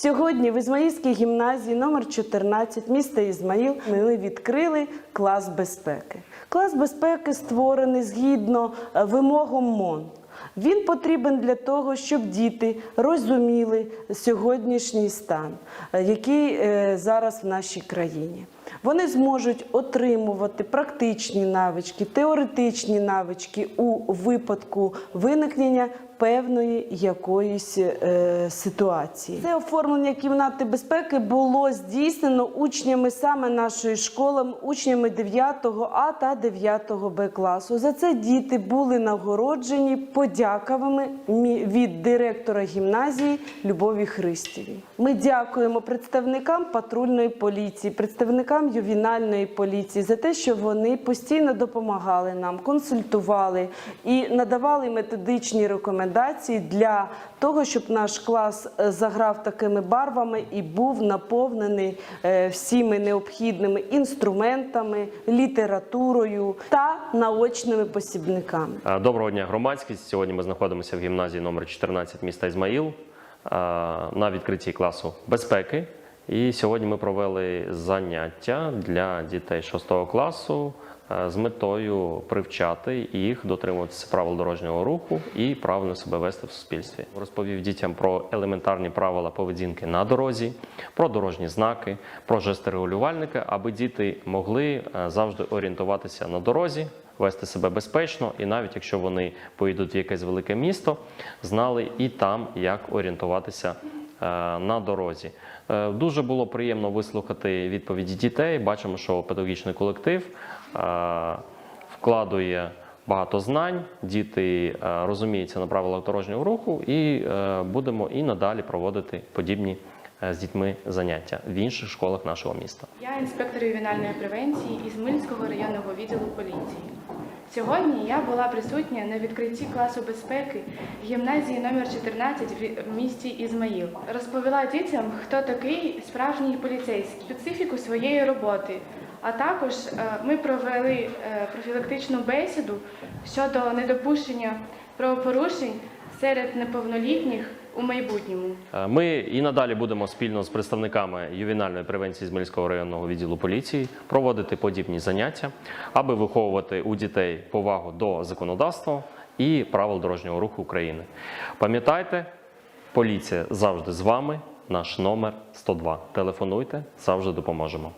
Сьогодні в Ізмаїльській гімназії номер 14 міста Ізмаїл ми відкрили клас безпеки. Клас безпеки створений згідно е, вимогам МОН. Він потрібен для того, щоб діти розуміли сьогоднішній стан, е, який е, зараз в нашій країні. Вони зможуть отримувати практичні навички, теоретичні навички у випадку виникнення певної якоїсь е, ситуації. Це оформлення кімнати безпеки було здійснено учнями саме нашої школи, учнями 9 А та 9 Б класу. За це діти були нагороджені подяками від директора гімназії Любові Христівій. Ми дякуємо представникам патрульної поліції, представникам ювінальної поліції за те, що вони постійно допомагали нам, консультували і надавали методичні рекомендації для того, щоб наш клас е, заграв такими барвами і був наповнений е, всіми необхідними інструментами, літературою та наочними посібниками. Е, Доброго дня, громадськість. Сьогодні ми знаходимося в гімназії номер 14 міста Ізмаїл на відкритті класу безпеки. І сьогодні ми провели заняття для дітей 6 класу е, з метою привчати їх дотримуватися правил дорожнього руху і правильно себе вести в суспільстві. Розповів дітям про елементарні правила поведінки на дорозі, про дорожні знаки, про жести регулювальника, аби діти могли е, завжди орієнтуватися на дорозі, вести себе безпечно, і навіть якщо вони поїдуть в якесь велике місто, знали і там, як орієнтуватися на дорозі. Е, Дуже було приємно вислухати відповіді дітей. Бачимо, що педагогічний колектив е, вкладує багато знань, діти е, розуміються на правилах дорожнього руху, і е, будемо і надалі проводити подібні е, з дітьми заняття в інших школах нашого міста. Я інспектор ювенальної превенції із Мильського районного відділу поліції. Сьогодні я була присутня на відкритті класу безпеки гімназії номер 14 в місті Ізмаїл. Розповіла дітям, хто такий справжній поліцейський, специфіку своєї роботи. А також е, ми провели е, профілактичну бесіду щодо недопущення правопорушень серед неповнолітніх у майбутньому. Е, Ми і надалі будемо спільно з представниками ювенальної превенції Змільського районного відділу поліції проводити подібні заняття, аби виховувати у дітей повагу до законодавства і правил дорожнього руху України. Пам'ятайте, поліція завжди з вами. Наш номер 102. Телефонуйте, завжди допоможемо.